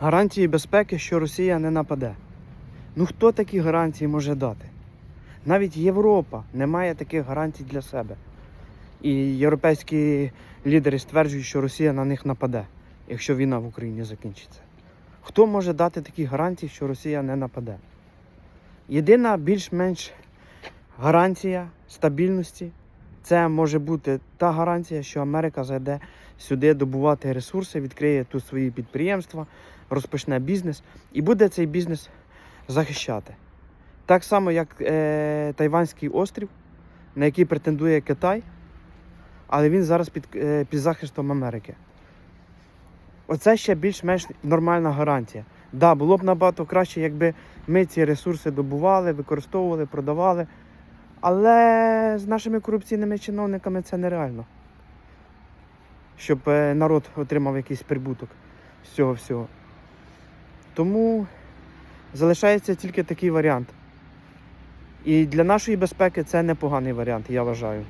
гарантії безпеки, що Росія не нападе. Ну хто такі гарантії може дати? Навіть Європа не має таких гарантій для себе. І європейські лідери стверджують, що Росія на них нападе, якщо війна в Україні закінчиться. Хто може дати такі гарантії, що Росія не нападе? Єдина більш-менш гарантія стабільності це може бути та гарантія, що Америка зайде сюди добувати ресурси, відкриє тут свої підприємства, розпочне бізнес і буде цей бізнес захищати. Так само, як е, Тайванський острів, на який претендує Китай, але він зараз під, е, під захистом Америки. Оце ще більш-менш нормальна гарантія. Да, було б набагато краще, якби ми ці ресурси добували, використовували, продавали. Але з нашими корупційними чиновниками це нереально. Щоб е, народ отримав якийсь прибуток з цього всього. Тому залишається тільки такий варіант. І для нашої безпеки це непоганий варіант, я вважаю.